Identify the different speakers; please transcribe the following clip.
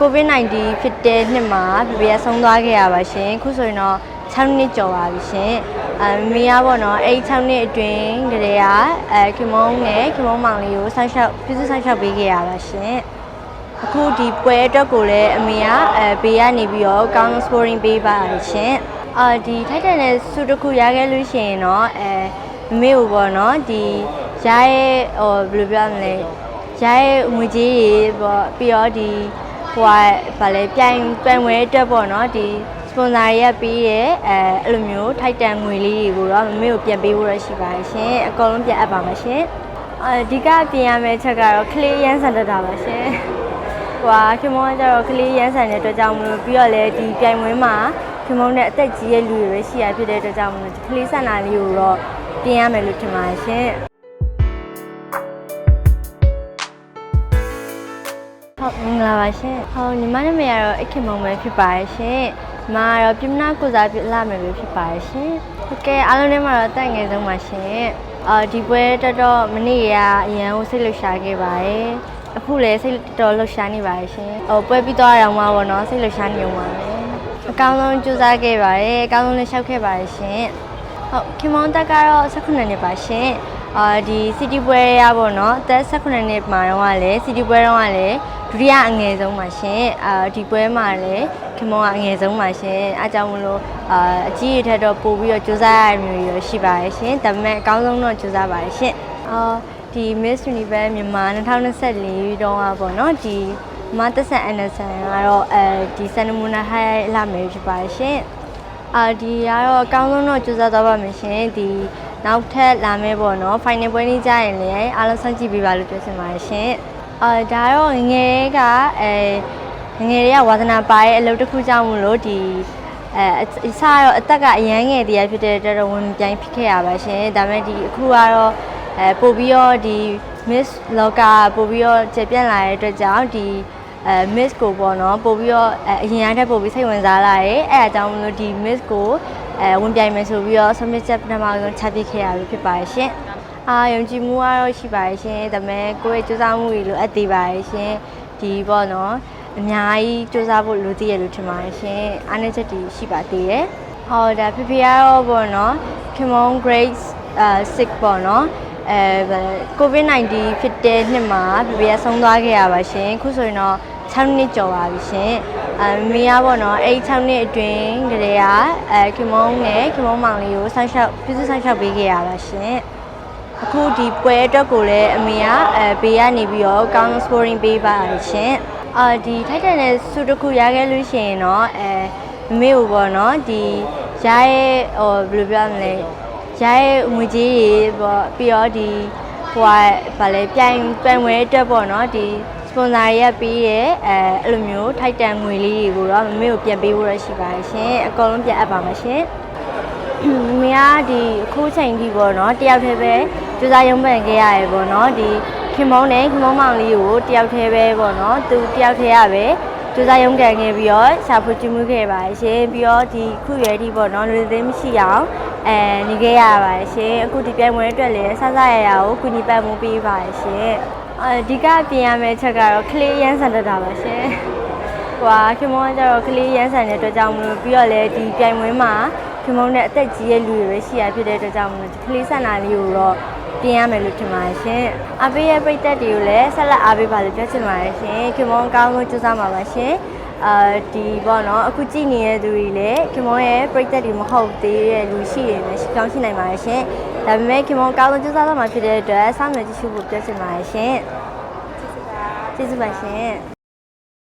Speaker 1: COVID-19 ဖြစ်တဲ့နှစ်မှာပြပြဆုံးသွားခဲ့ရပါရှင်ခုဆိုရင်တော့6နှစ်ကျော်ပါပြီရှင်အဲမမေကပေါ့နော်အဲ့6နှစ်အတွင်းကလေးကအဲခင်မုန်းနဲ့ခင်မုန်းမောင်လေးကိုဆောက်ရှောက်ပြုစုဆောက်ရှောက်ပေးခဲ့ရပါရှင်အခုဒီပွဲအတွက်ကိုလည်းအမေကအဲဘေးကနေပြီးတော့ကောင်း scoring ပေးပါရှင်အာဒီထိုက်တန်တဲ့စုတစ်ခုရခဲ့လို့ရှိရင်တော့အဲမမေကိုပေါ့နော်ဒီရရဲ့ဟိုဘယ်လိုပြောရမလဲရရဲ့ငွေကြေးတွေပေါ့ပြီးတော့ဒီ ဟိုကဗာလဲပြိုင်ပြိုင်ဝဲတက်ပေါ့နော်ဒီစပွန်ဆာတွေကပေးရဲ့အဲအဲ့လိုမျိုးထိုက်တန်ငွေလေးတွေကိုတော့မမေကိုပြန်ပေးဖို့ရရှိပါတယ်ရှင်အကုန်လုံးပြန်အပ်ပါမယ်ရှင်အဒီကပြင်ရမယ့်ချက်ကတော့ကလေးရမ်းဆန်တတ်တာပါရှင်ဟိုကခင်မုန်းကကျတော့ကလေးရမ်းဆန်တဲ့အတွက်ကြောင့်မလို့ပြီးတော့လည်းဒီပြိုင်ဝဲမှာခင်မုန်းနဲ့အသက်ကြီးရဲ့လူတွေပဲရှိရဖြစ်တဲ့အတွက်ကြောင့်မလို့ဒီကလေးဆန်တာလေးကိုတော့ပြင်ရမယ်လို့ထင်ပါတယ်ရှင် ဟုတ်မင်္ဂလာပါရှင်။ဟောညီမနာမည်ကတော့အခင်မုံပဲဖြစ်ပါရဲ့ရှင်။ညီမကတော့ပြမနာကိုစားပြလာမယ်ပဲဖြစ်ပါရဲ့ရှင်။ဟုတ်ကဲ့အားလုံးထဲမှာတော့တက်ငယ်ဆုံးပါရှင်။အာဒီပွဲတော်တော်မနေ့ကအရန်ကိုစိတ်လှုပ်ရှားခဲ့ပါတယ်။အခုလည်းစိတ်တော်လှုပ်ရှားနေပါရဲ့ရှင်။ဟိုပွဲပြီးသွားတော့မှပေါ့နော်စိတ်လှုပ်ရှားနေအောင်ပါပဲ။အကောင်းဆုံးကြိုးစားခဲ့ပါတယ်။အကောင်းဆုံးလည်းရှောက်ခဲ့ပါတယ်ရှင်။ဟုတ်ခင်မောင်တက်ကတော့18နှစ်ပါရှင် အာဒီစီတီပွဲရပါတော့အသက်18နှစ်မှာတော့ကလည်းစီတီပွဲတော့ကလည်းဒုတိယအငယ်ဆုံးပါရှင်အာဒီပွဲမှာလည်းခင်မောင်ကအငယ်ဆုံးပါရှင်အားကြောင့်မလို့အာအကြီးရထက်တော့ပို့ပြီးတော့စူးစမ်းရမျိုးရရှိပါတယ်ရှင်ဒါပေမဲ့အကောင်းဆုံးတော့စူးစမ်းပါတယ်ရှင်အာဒီ Miss Universe မြန်မာ2024တော့อ่ะပေါ့เนาะဒီမသက်ဆန်အန်နဆန်ကတော့အဲဒီစန်နမူနာဟိုင်လာမယ်ဖြစ်ပါတယ်ရှင် အာဒီကတော့အကောင်းဆုံးတော့ကြိုးစားသွားပါမယ်ရှင်ဒီ နောက်ထပ်လာမယ့်ပေါ့နော် final ပွဲနေ့ကြရင်လည်းအားလုံးစောင့်ကြည့်ပေးပါလို့ပြောချင်ပါတယ်ရှင်အာဒါတော့ငယ်ငယ်ကအဲငယ်ငယ်တွေကဝါသနာပါရဲ့အလုပ်တစ်ခုကြောင့်မလို့ဒီအဲအစတော့အသက်ကအရန်ငယ်တရားဖြစ်တဲ့အတွက်တော့ဝင်ပြိုင်ဖြစ်ခဲ့ရပါရှင်ဒါပေမဲ့ဒီအခုကတော့အဲပို့ပြီးတော့ဒီ Miss Loka ပို့ပြီးတော့ကျေပြန့်လာတဲ့အတွက်ကြောင့်ဒီအဲ miss ကိုပေါ့နော်ပို့ပြီးတော့အဲအရင်အတက်ပို့ပြီးစိတ်ဝင်စားလာတယ်အဲအကြောင်းမလို့ဒီ miss ကို အဲဝင်ပြိုင်မယ်ဆိုပြီးတော့ submit ချက်ပထမဆုံးချပြခဲ့ရလို့ဖြစ်ပါတယ်ရှင်အာယုံကြည်မှုကတော့ရှိပါတယ်ရှင်ဒါပေမဲ့ကိုယ့်ရဲ့စူးစမ်းမှုတွေလိုအပ်သေးပါတယ်ရှင်ဒီပေါ့နော်အများကြီးစူးစမ်းဖို့လိုသေးရလို့ထင်ပါတယ်ရှင်အားနည်းချက်တွေရှိပါသေးတယ်ဟောဒါဖေဖေကတော့ပေါ့နော် Kimon Grace အာ6ပေါ့နော်အဲ COVID-19 ဖြစ်တဲ့နှစ်မှာပြပြဆုံးသွားခဲ့ရပါရှင်ခုဆိုရင်တော့6နှစ်ကျော်ပါပြီရှင် အဲမမေကပေါ့နော်အဲ့6နှစ်အတွင်းကလေးကအဲခင်မုန်းနဲ့ခင်မုန်းမောင်လေးကိုဆောက်ရှောက်ပြုစုဆောက်ရှောက်ပေးခဲ့ရပါရှင်အခုဒီပွဲအတွက်ကိုလည်းအမေကအဲဘေးကနေပြီးတော့ကောင်း scoring ပေးပါရှင်အာဒီထိုက်တန်တဲ့စုတစ်ခုရခဲ့လို့ရှိရင်တော့အဲမမေကိုပေါ့နော်ဒီရရဲ့ဟိုဘယ်လိုပြောရမလဲရရဲ့ငွေကြေးတွေပေါ့ပြီးတော့ဒီဟိုကဗာလဲပြိုင်ပြိုင်ဝဲတက်ပေါ့နော်ဒီ စပွန်ဆာတွေကပေးရဲ့အဲအဲ့လိုမျိုးထိုက်တန်ငွေလေးတွေကိုတော့မမေကိုပြန်ပေးဖို့ရရှိပါတယ်ရှင်အကုန်လုံးပြန်အပ်ပါမယ်ရှင်မမေကဒီအခုချိန်ကြီးပေါ့နော်တယောက်တည်းပဲကြိုးစားရုံးပန်ခဲ့ရတယ်ပေါ့နော်ဒီခင်မုန်းနဲ့ခင်မုန်းမောင်လေးကိုတယောက်တည်းပဲပေါ့နော်သူတယောက်တည်းရပဲကြိုးစားရုံးကန်ခဲ့ပြီးတော့ရှာဖွေကြည့်မှုခဲ့ပါတယ်ရှင်ပြီးတော့ဒီခုရွယ်ဒီပေါ့နော်လူသိမ်းမရှိအောင်အဲနေခဲ့ရပါတယ်ရှင်အခုဒီပြိုင်ပွဲအတွက်လည်းဆဆရရကိုကုညီပတ်မှုပေးပါတယ်ရှင် အဲဒီကပြင်ရမယ့်ချက်ကတော့ကလေးရမ်းဆန်တတ်တာပါရှင်ဟိုကခင်မုန်းကကျတော့ကလေးရမ်းဆန်တဲ့အတွက်ကြောင့်မလို့ပြီးတော့လည်းဒီပြိုင်ပွဲမှာခင်မုန်းနဲ့အသက်ကြီးရဲ့လူတွေပဲရှိရဖြစ်တဲ့အတွက်ကြောင့်မလို့ဒီကလေးဆန်တာလေးကိုတော့ပြင်ရမယ်လို့ထင်ပါတယ်ရှင်။အပေးရဲ့ပိတ်သက်တွေကိုလည်းဆက်လက်အားပေးပါလို့ပြောချင်ပါတယ်ရှင်။ခင်မုန်းအကောင်းဆုံးကြိုးစားပါပါရှင်။အာဒီပေါ့နော်အခုကြည့်နေတဲ့သူတွေလည်းခင်မုန်းရဲ့ပိတ်သက်တွေမဟုတ်သေးတဲ့လူရှိရင်လည်းရှိကောင်းရှိနိုင်ပါတယ်ရှင်။ ဒါပေမဲ့ခင်မုန်းအကောင်းဆုံးကြိုးစားသွားမှာဖြစ်တဲ့အတွက်စောင့်မျှော်ကြည့်ရှုဖို့ပြောချင်ပါတယ်ရှင်။ကျေးဇူးပါကျေးဇူးပါရှင်။